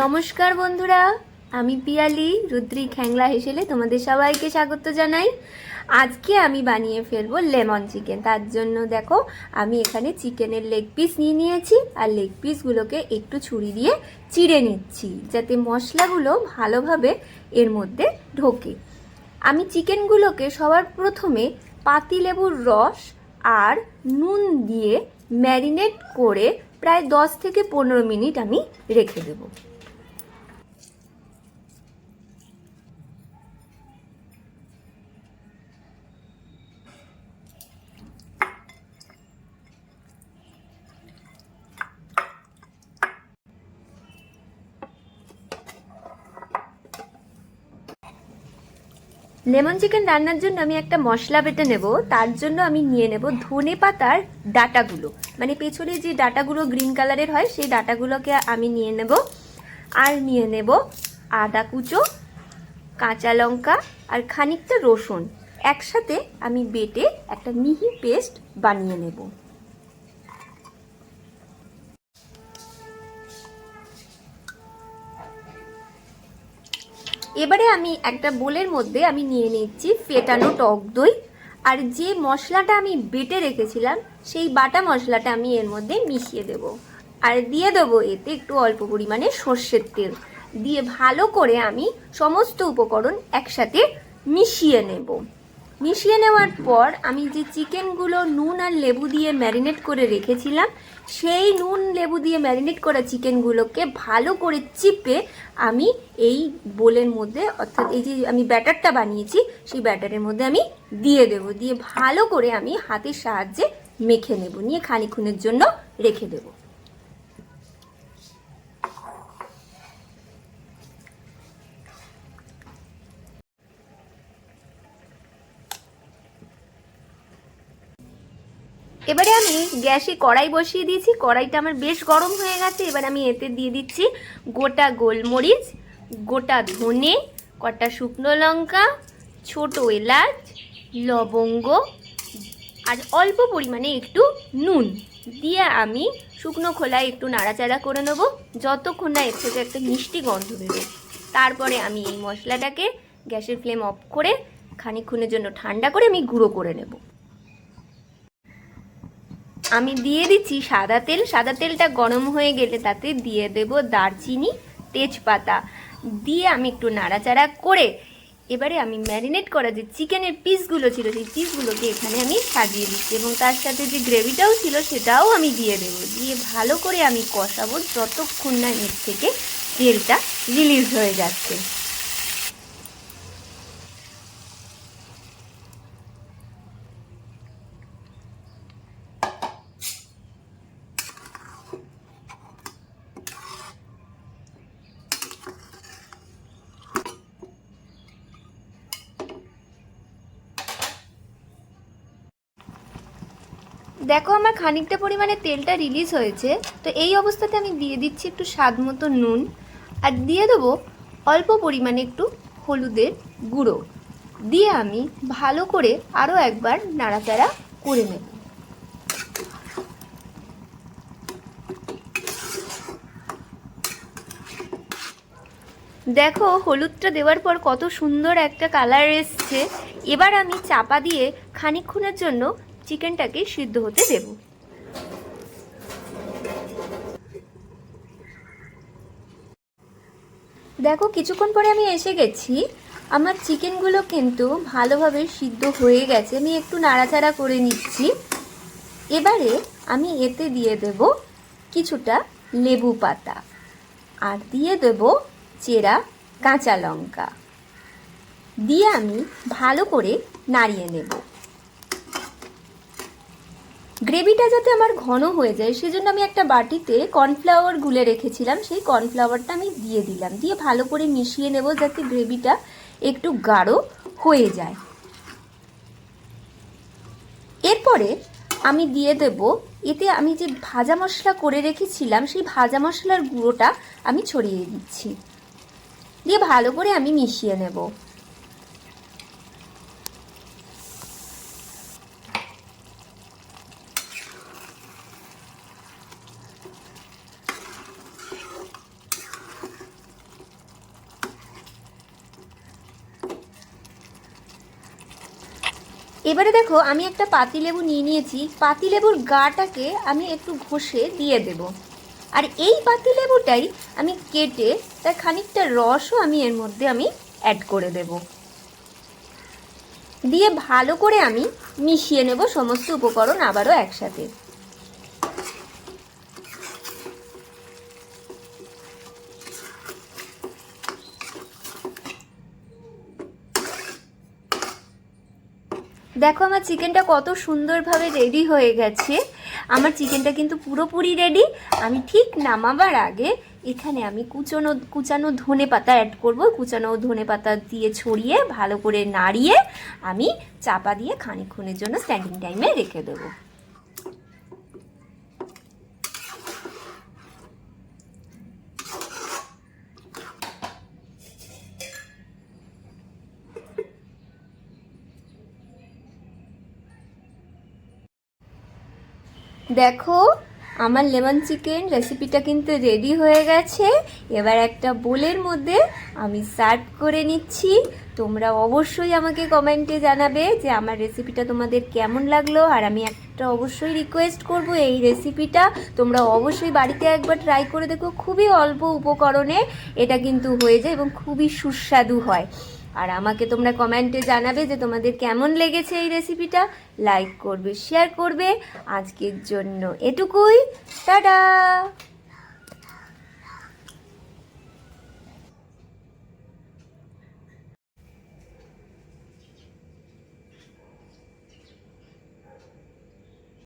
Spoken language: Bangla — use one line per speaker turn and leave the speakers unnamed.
নমস্কার বন্ধুরা, আমি পিয়ালি রুদ্রি খ্যাংলা হেসেলে তোমাদের সবাইকে স্বাগত জানাই। আজকে আমি বানিয়ে ফেলব লেমন চিকেন। তার জন্য দেখো, আমি এখানে চিকেনের লেগ পিস নিয়ে নিয়েছি, আর লেগ পিসগুলোকে একটু ছুরি দিয়ে চিড়ে নিচ্ছি, যাতে মশলাগুলো ভালোভাবে এর মধ্যে ঢোকে। আমি চিকেনগুলোকে সবার প্রথমে পাতিলেবুর রস আর নুন দিয়ে ম্যারিনেট করে প্রায় দশ থেকে পনেরো মিনিট আমি রেখে দেবো। লেমন চিকেন রান্নার জন্য আমি একটা মশলা বেটে নেব, তার জন্য আমি নিয়ে নেব ধনে পাতার ডাটাগুলো। মানে পেছনে যে ডাটাগুলো গ্রিন কালারের হয়, সেই ডাটাগুলোকে আমি নিয়ে নেব। আর নিয়ে নেব আদা কুচো, কাঁচা লঙ্কা আর খানিকটা রসুন। একসাথে আমি বেটে একটা মিহি পেস্ট বানিয়ে নেব। এবারে আমি একটা বোলের মধ্যে আমি নিয়ে নিচ্ছি ফেটানো টক দই। আর যে মশলাটা আমি বেটে রেখেছিলাম, সেই বাটা মশলাটা আমি এর মধ্যে মিশিয়ে দেব। আর দিয়ে দেবো এতে একটু অল্প পরিমাণে সর্ষের তেল। দিয়ে ভালো করে আমি সমস্ত উপকরণ একসাথে মিশিয়ে নেব। মিশিয়ে নেওয়ার পর আমি যে চিকেনগুলো নুন আর লেবু দিয়ে ম্যারিনেট করে রেখেছিলাম, সেই নুন লেবু দিয়ে ম্যারিনেট করা চিকেনগুলোকে ভালো করে চিপে আমি এই বোলের মধ্যে, অর্থাৎ এই যে আমি ব্যাটারটা বানিয়েছি, সেই ব্যাটারের মধ্যে আমি দিয়ে দেব। দিয়ে ভালো করে আমি হাতের সাহায্যে মেখে নেব, নিয়ে খানিক্ষণের জন্য রেখে দেবো। এবারে আমি গ্যাসে কড়াই বসিয়ে দিয়েছি। কড়াইটা আমার বেশ গরম হয়ে গেছে। এবার আমি এতে দিয়ে দিচ্ছি গোটা গোলমরিচ, গোটা ধনে, কটা শুকনো লঙ্কা, ছোট এলাচ, লবঙ্গ, আর অল্প পরিমাণে একটু নুন। দিয়ে আমি শুকনো খোলায় একটু নাড়াচাড়া করে নেব। যতক্ষণ না এর থেকে একটা মিষ্টি গন্ধ বেরোয়। তারপরে আমি এই মশলাটাকে গ্যাসের ফ্লেম অফ করে খানিক্ষণের জন্য ঠান্ডা করে আমি গুঁড়ো করে নেব। আমি দিয়ে দিচ্ছি সাদা তেল। সাদা তেলটা গরম হয়ে গেলে তাতে দিয়ে দেব দারচিনি, তেজপাতা। দিয়ে আমি একটু নাড়াচাড়া করে এবারে আমি ম্যারিনেট করা যে চিকেনের পিসগুলো ছিল, সেই পিসগুলোকে এখানে আমি সাজিয়ে দিচ্ছি এবং তার সাথে যে গ্রেভিটাও ছিল সেটাও আমি দিয়ে দেবো। দিয়ে ভালো করে আমি কষাবো যতক্ষণ না এর থেকে তেলটা রিলিজ হয়ে যাচ্ছে। দেখো আমার খানিকটা পরিমাণে তেলটা রিলিজ হয়েছে, তো এই অবস্থাতে আমি দিয়ে দিচ্ছি একটু স্বাদ মতো নুন, আর দিয়ে দেবো অল্প পরিমাণে একটু হলুদের গুঁড়ো। দিয়ে আমি ভালো করে আরও একবার নাড়াচাড়া করে নেব। দেখো, হলুদটা দেওয়ার পর কত সুন্দর একটা কালার এসছে। এবার আমি চাপা দিয়ে খানিকক্ষণের জন্য চিকেনটাকে সিদ্ধ হতে দেব। দেখো, কিছুক্ষণ পরে আমি এসে গেছি। আমার চিকেনগুলো কিন্তু ভালোভাবে সিদ্ধ হয়ে গেছে। আমি একটু নাড়াচাড়া করে নিচ্ছি। এবারে আমি এতে দিয়ে দেব কিছুটা লেবু পাতা আর দিয়ে দেব চেরা কাঁচা লঙ্কা। দিয়ে আমি ভালো করে নাড়িয়ে নেব। গ্রেভিটা যাতে আমার ঘন হয়ে যায়, সেজন্য আমি একটা বাটিতে কর্নফ্লাওয়ার গুলে রেখেছিলাম। সেই কর্নফ্লাওয়ারটা আমি দিয়ে দিলাম। দিয়ে ভালো করে মিশিয়ে নেব যাতে গ্রেভিটা একটু গাঢ় হয়ে যায়। এরপরে আমি দিয়ে দেব, এতে আমি যে ভাজা মশলা করে রেখেছিলাম, সেই ভাজা মশলার গুঁড়োটা আমি ছড়িয়ে দিচ্ছি। দিয়ে ভালো করে আমি মিশিয়ে নেব। এবারে দেখো, আমি একটা পাতিলেবু নিয়ে নিয়েছি। পাতিলেবুর গাটাকে আমি একটু ঘষে দিয়ে দেব। আর এই পাতিলেবুটাই আমি কেটে তার খানিকটা রসও আমি এর মধ্যে আমি অ্যাড করে দেব। দিয়ে ভালো করে আমি মিশিয়ে নেব সমস্ত উপকরণ আবারও একসাথে। দেখো আমার চিকেনটা কত সুন্দরভাবে রেডি হয়ে গেছে। আমার চিকেনটা কিন্তু পুরোপুরি রেডি আমি ঠিক নামাবার আগে এখানে আমি কুচানো কুচানো ধনে পাতা অ্যাড করব। কুচানো ধনে পাতা দিয়ে ছড়িয়ে ভালো করে নাড়িয়ে আমি চাপা দিয়ে খানিক্ষণের জন্য স্ট্যান্ডিং টাইমে রেখে দেবো। দেখো, আমার লেমন চিকেন রেসিপিটা কিন্তু রেডি হয়ে গেছে। এবার একটা বোলের মধ্যে আমি সার্ভ করে নিচ্ছি। তোমরা অবশ্যই আমাকে কমেন্টে জানাবে যে আমার রেসিপিটা তোমাদের কেমন লাগল। আর আমি একটা অবশ্যই রিকোয়েস্ট করব এই রেসিপিটা তোমরা অবশ্যই বাড়িতে একবার ট্রাই করে দেখো, খুবই অল্প উপকরণে। এটা কিন্তু হয়ে যায় এবং খুবই সুস্বাদু হয়। আর আমাকে তোমরা কমেন্টে জানাবে যে তোমাদের কেমন লেগেছে এই রেসিপিটা। লাইক করবে শেয়ার করবে। আজকের জন্য এটুকুই। টাটা!